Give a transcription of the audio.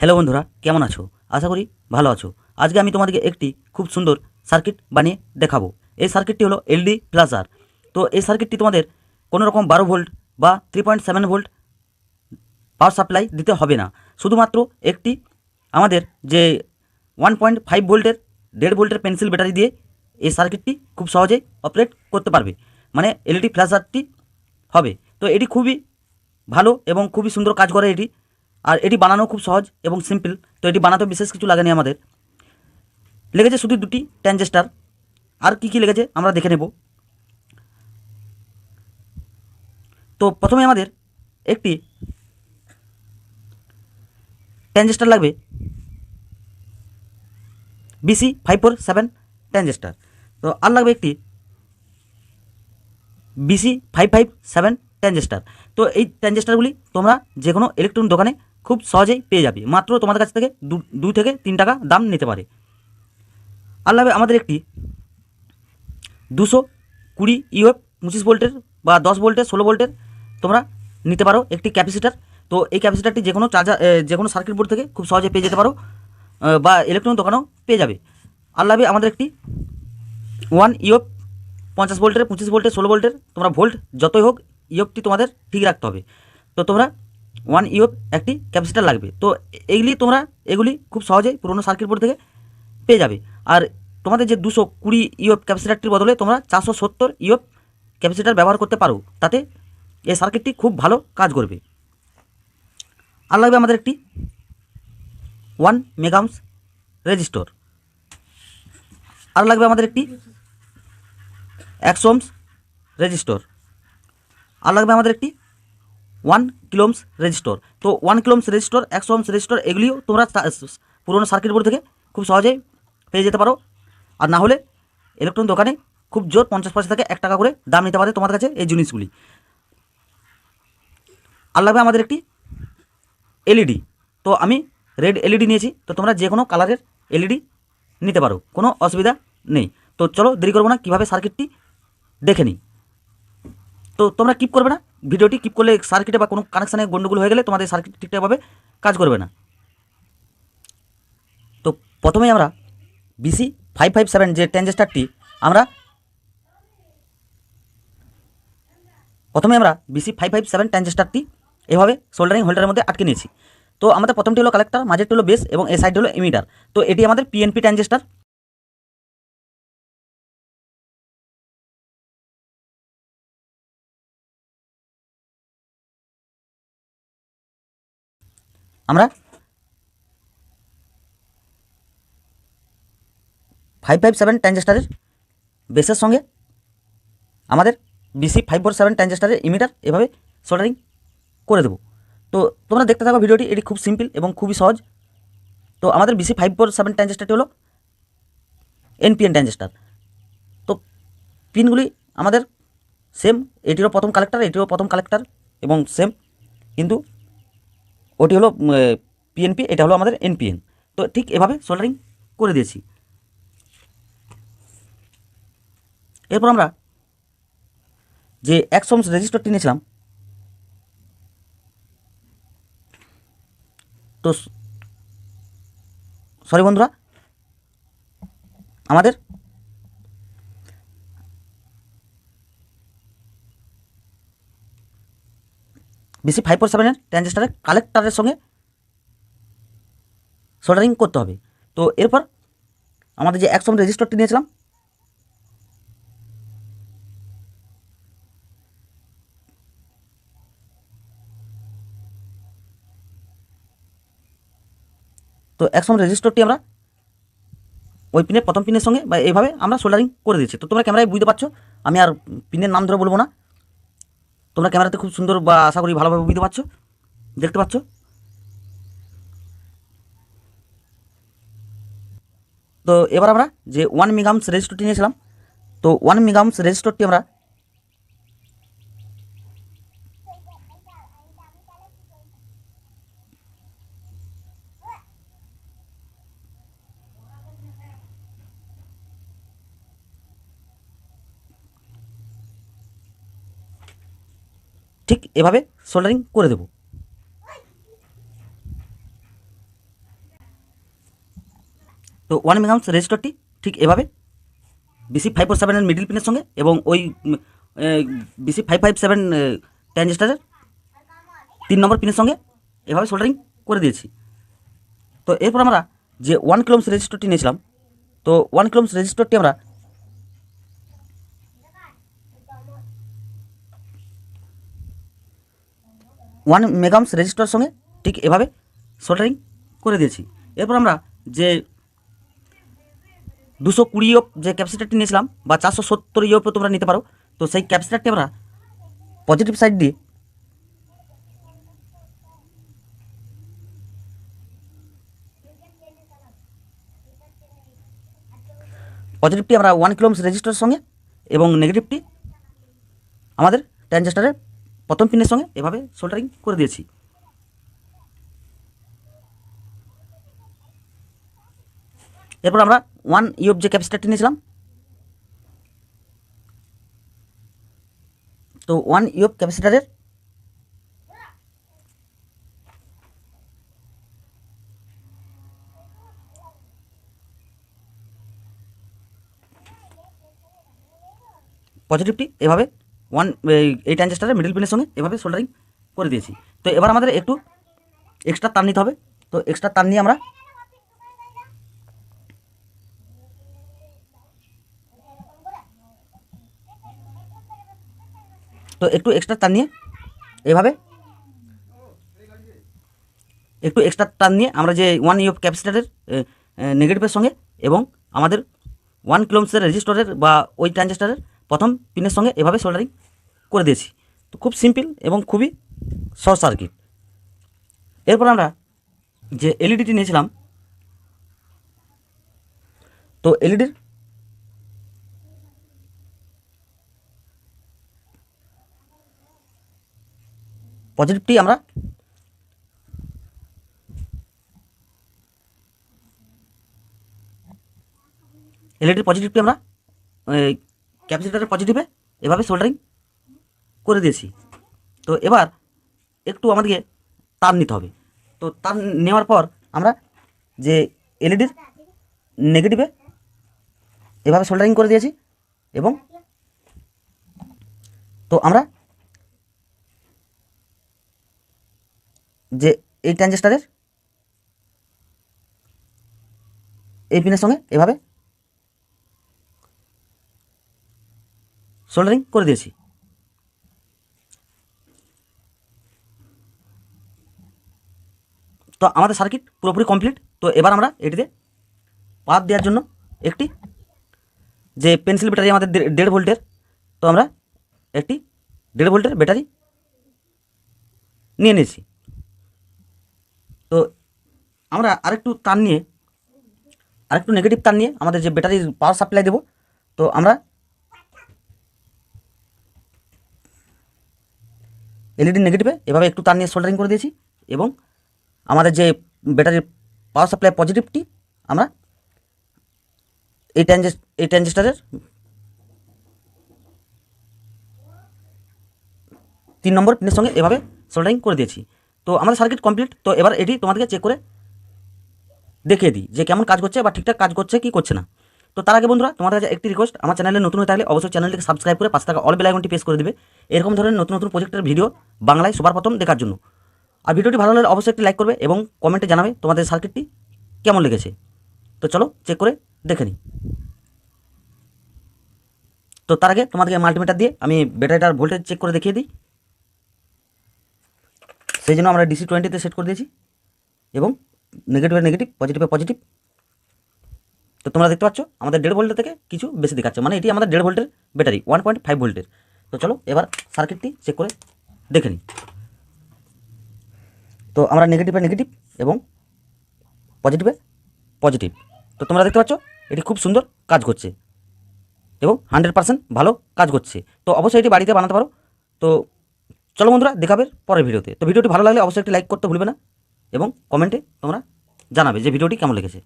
Hello বন্ধুরা, কেমন আছো? আশা করি ভালো আছো। আজকে আমি তোমাদেরকে একটি খুব সুন্দর সার্কিট বানিয়ে দেখাবো। এই সার্কিটটি হলো এলডি আর তো এই সার্কিটটি তোমাদের কোনো রকম বারো ভোল্ট বা three point seven volt power supply দিতে হবে না। শুধুমাত্র একটি আমাদের যে ওয়ান পয়েন্ট ফাইভ ভোল্টের, দেড় ভোল্টের পেন্সিল ব্যাটারি দিয়ে এই সার্কিটটি খুব সহজেই অপারেট করতে পারবে। মানে এলইডি ফ্ল্যাশারটি হবে। তো এটি খুবই ভালো এবং খুবই সুন্দর কাজ করে এটি। আর এটি বানানো খুব সহজ এবং সিম্পল তো এটি বানাতে বিশেষ কিছু লাগেনি আমাদের। লেগেছে শুধু দুটি ট্যানজেস্টার। আর কি কি লেগেছে আমরা দেখে নেব। তো প্রথমে আমাদের একটি ট্যানজেস্টার লাগবে। BC five four seven transistor. তো আর লাগবে একটি BC five five seven transistor. তো এই ট্যানজেস্টারগুলি তোমরা যে কোনো ইলেকট্রনিক দোকানে খুব সহজেই পেয়ে যাবে। মাত্র তোমাদের কাছ থেকে দু থেকে তিন টাকা দাম নিতে পারে। লাগবে আমাদের একটি দুশো কুড়ি ইউএফ পঁচিশ ভোল্টের বা দশ ভোল্টের, ষোলো ভোল্টের তোমরা নিতে পারো একটি ক্যাপাসিটার। তো এই ক্যাপাসিটারটি যে কোনো চার্জার যে কোনো সার্কিট বোর্ড থেকে খুব সহজে পেয়ে যেতে পারো বা ইলেকট্রনিক দোকানেও পেয়ে যাবে। আর আমাদের একটি ওয়ান ইউএফ পঞ্চাশ ভোল্টের, পঁচিশ ভোল্টের, ষোলো ভোল্টের তোমরা ভোল্ট যতই হোক ইউএফটি তোমাদের ঠিক রাখতে হবে। তো তোমরা ওয়ান ইউএফ একটি ক্যাপাসিটার লাগবে। তো এইগুলি তোমরা, এগুলি খুব সহজেই পুরোনো সার্কিট বোর্ড থেকে পেয়ে যাবে। আর তোমাদের যে দুশো কুড়ি ইউএফ ক্যাপাসিটারটির বদলে তোমরা চারশো সত্তর ইউএফ ক্যাপাসিটার ব্যবহার করতে পারো। তাতে এই সার্কিটটি খুব ভালো কাজ করবে। আর লাগবে আমাদের একটি ওয়ান মেগামস রেজিস্টর আর লাগবে আমাদের একটি একশো ওমস রেজিস্টর আর লাগবে আমাদের একটি ওয়ান কিলোমস রেজিস্টর তো ওয়ান কিলোমস রেজিস্টর একশো ওমস রেজিস্টর এগুলিও তোমরা পুরোনো সার্কিট বোর্ড থেকে খুব সহজেই পেয়ে যেতে পারো। আর না হলে ইলেকট্রনিক দোকানে খুব জোর পঞ্চাশ পয়সা থেকে এক টাকা করে দাম নিতে পারে তোমার কাছে এই জিনিসগুলি। আর লাগবে আমাদের একটি এলইডি। তো আমি রেড এলইডি নিয়েছি, তো তোমরা যে কোনো কালারের এলইডি নিতে পারো, কোনো অসুবিধা নেই। তো চলো দেরি করব না, কীভাবে সার্কিটটি দেখে নিই। তো তোমরা কিপ করবে না? ভিডিওটি কিপ করলে সার্কিটে বা কোনো কানেকশানে গন্ডগোল হয়ে গেলে তোমাদের সার্কিট ঠিকঠাকভাবে কাজ করবে না। তো প্রথমেই আমরা বিসি ফাইভ ফাইভ সেভেন যে ট্রানজেস্টারটি আমরা প্রথমে আমরা বিসি ফাইভ ফাইভ সেভেন ট্রানজেস্টারটি এভাবে সোল্ডারিং হোল্ডারের মধ্যে আটকে নিয়েছি। তো আমাদের প্রথমটি হলো কালেক্টর মাঝেরটি হলো বেস এবং এই সাইডটি হলো ইমিটার তো এটি আমাদের পিএনপি ট্যানজেস্টার আমরা ফাইভ ফাইভ সেভেন ট্যানজেস্টারের বেসের সঙ্গে আমাদের বিসি ফাইভ ফোর সেভেন ট্যানজেস্টারের ইমিটার এভাবে সোল্ডারিং করে দেবো। তো তোমরা দেখতে থাকো ভিডিওটি, এটি খুব সিম্পল এবং খুবই সহজ। তো আমাদের বিসি ফাইভ ফোর সেভেন ট্যানজেস্টারটি হলো এনপিএন ট্যানজেস্টার তো পিনগুলি আমাদের সেম এটিরও প্রথম কালেক্টর এটিরও প্রথম কালেক্টর এবং সেম কিন্তু ওটি হলো পিএনপি এটা হলো আমাদের এনপিএন তো ঠিক এভাবে সোল্ডারিং করে দিয়েছি। এরপর আমরা যে একশোমস রেজিস্টারটি নিয়েছিলাম, তো সরি বন্ধুরা, আমাদের বিসি ফাইভ ফোর সেভেনের ট্রানজিস্টারের কালেক্টারের সঙ্গে সোল্ডারিং করতে হবে। তো এরপর আমাদের যে একশো রেজিস্টারটি নিয়েছিলাম, তো একশো রেজিস্টারটি আমরা ওই পিনের প্রথম পিনের সঙ্গে বা এইভাবে আমরা সোল্ডারিং করে দিচ্ছি তো তোমরা ক্যামেরায় বুঝতে পারছ, আমি আর পিনের নাম ধরে বলব না। তোমরা ক্যামেরাতে খুব সুন্দর বা আশা করি ভালোভাবে বুঝতে পারছ? দেখতে পাচ্ছ? তো এবার আমরা যে ওয়ান মিগামস রেজিস্টরটি নিয়েছিলাম, তো ওয়ান মিগামস রেজিস্টরটি আমরা ঠিক এভাবে সোল্ডারিং করে দেব। তো ওয়ান মেগামস রেজিস্টারটি ঠিক এভাবে বিসি ফাইভ ফোর সেভেনের মিডিল পিনের সঙ্গে এবং ওই বিসি ফাইভ ফাইভ সেভেন ট্রানজিস্টারের তিন নম্বর পিনের সঙ্গে এভাবে সোল্ডারিং করে দিয়েছি। তো এরপর আমরা যে ওয়ান কিলোমস রেজিস্টারটি নিয়েছিলাম, তো ওয়ান কিলোমস রেজিস্টারটি আমরা ওয়ান মেগামস রেজিস্টার সঙ্গে ঠিক এভাবে সোল্ডারিং করে দিয়েছি। এরপর আমরা যে দুশো কুড়ি ইয়প যে ক্যাপাসিটারটি নিয়েছিলাম বা চারশো সত্তর ইয়পও তোমরা নিতে পারো, তো সেই ক্যাপাসিটারটি আমরা পজিটিভ সাইড দিয়ে পজিটিভটি আমরা ওয়ান কিলোমস রেজিস্টারের সঙ্গে এবং নেগেটিভটি আমাদের ট্রানজিস্টারের প্রথম পিনের সঙ্গে এভাবে সোল্ডারিং করে দিয়েছি। এরপর আমরা ওয়ান ইউব যে ক্যাপাসিটারটি নিয়েছিলাম। তো ওয়ান ইউব ক্যাপাসিটারের পজিটিভটি এভাবে ওয়ান এই ট্রানজিস্টারের মিডল পিনের সঙ্গে এভাবে সোল্ডারিং করে দিয়েছি। তো এবার আমাদের একটু এক্সট্রা তার নিতে হবে। তো এক্সট্রা তার নিয়ে আমরা তো একটু এক্সট্রা তার নিয়ে এভাবে একটু এক্সট্রা তার নিয়ে আমরা যে ওয়ান ইউব ক্যাপাসিটারের নেগেটিভের সঙ্গে এবং আমাদের ওয়ান কিলোমিটার রেজিস্টরের বা ওই ট্রানজিস্টারের প্রথম পিনের সঙ্গে এভাবে সোল্ডারিং করে দিয়েছি। তো খুব সিম্পল এবং খুবই শর্ট সার্কিট এরপর আমরা যে এলইডিটি নিয়েছিলাম, তো এলইডির পজিটিভটি আমরা এলইডির পজিটিভটি আমরা ক্যাপাসিটারের পজিটিভে এভাবে সোল্ডারিং করে দিয়েছি। তো এবার একটু আমাদেরকে তার নিতে হবে। তো তার নেওয়ার পর আমরা যে এলইডির নেগেটিভে এভাবে সোল্ডারিং করে দিয়েছি এবং তো আমরা যে এই ট্রানজিস্টারের এই পিনের সঙ্গে এভাবে সোল্ডারিং করে দিয়েছি। তো আমাদের সার্কিট পুরোপুরি কমপ্লিট তো এবার আমরা এটিতে পাত দেওয়ার জন্য একটি যে পেন্সিল ব্যাটারি আমাদের দেড় ভোল্টের, তো আমরা একটি দেড় ভোল্টের ব্যাটারি নিয়ে নিয়েছি। তো আমরা আরেকটু তার নিয়ে, আরেকটু নেগেটিভ তার নিয়ে আমাদের যে ব্যাটারির পাওয়ার সাপ্লাই দেবো, তো আমরা এলইডি নেগেটিভে এভাবে একটু তার নিয়ে সোল্ডারিং করে দিয়েছি এবং আমাদের যে ব্যাটারির পাওয়ার সাপ্লাই পজিটিভটি আমরা এই ট্রানজিস এই ট্রানজিস্টারের তিন নম্বর পিনের সঙ্গে এভাবে সোল্ডারিং করে দিয়েছি। তো আমাদের সার্কিট কমপ্লিট তো এবার এটি তোমাদেরকে চেক করে দেখিয়ে দিই যে কেমন কাজ করছে বা ঠিকঠাক কাজ করছে কি করছে না। তো তার আগে বন্ধুরা, তোমাদের কাছে একটি রিকোয়েস্ট আমার চ্যানেলে নতুন হয়ে থাকলে অবশ্যই চ্যানেলটিকে সাবস্ক্রাইব করে পাঁচ টাকা অল বেল আইকনটি প্রেস করে দিবে। এরকম ধরনের নতুন নতুন প্রজেক্টের ভিডিও বাংলায় সবার প্রথম দেখার জন্য। আর ভিডিওটি ভালো লাগলে অবশ্যই একটি লাইক করবে এবং কমেন্টে জানাবে তোমাদের সার্কিটটি কেমন লেগেছে। তো চলো চেক করে দেখে নিই। তো তার আগে তোমাদেরকে মাল্টিমিটার দিয়ে আমি ব্যাটারিটার ভোল্টেজ চেক করে দেখিয়ে দিই। সেই জন্য আমরা ডিসি টোয়েন্টিতে সেট করে দিয়েছি এবং নেগেটিভে নেগেটিভ পজিটিভে পজিটিভ তো তোমরা দেখতে পাচ্ছ, আমাদের দেড় ভোল্টের থেকে কিছু বেশি দেখাচ্ছে। মানে এটি আমাদের দেড় ভোল্টের ব্যাটারি ওয়ান পয়েন্ট ফাইভ ভোল্টের। তো চলো, এবার সার্কিটটি চেক করে দেখে নিই। তো আমরা নেগেটিভে নেগেটিভ এবং পজিটিভে পজিটিভ তো তোমরা দেখতে পাচ্ছ, এটি খুব সুন্দর কাজ করছে এবং হান্ড্রেড পার্সেন্ট ভালো কাজ করছে। তো অবশ্যই এটি বাড়িতে বানাতে পারো। তো চলো বন্ধুরা, দেখাবে পরের ভিডিওতে। তো ভিডিওটি ভালো লাগলে অবশ্যই একটি লাইক করতে ভুলবে না এবং কমেন্টে তোমরা জানাবে যে ভিডিওটি কেমন লেগেছে।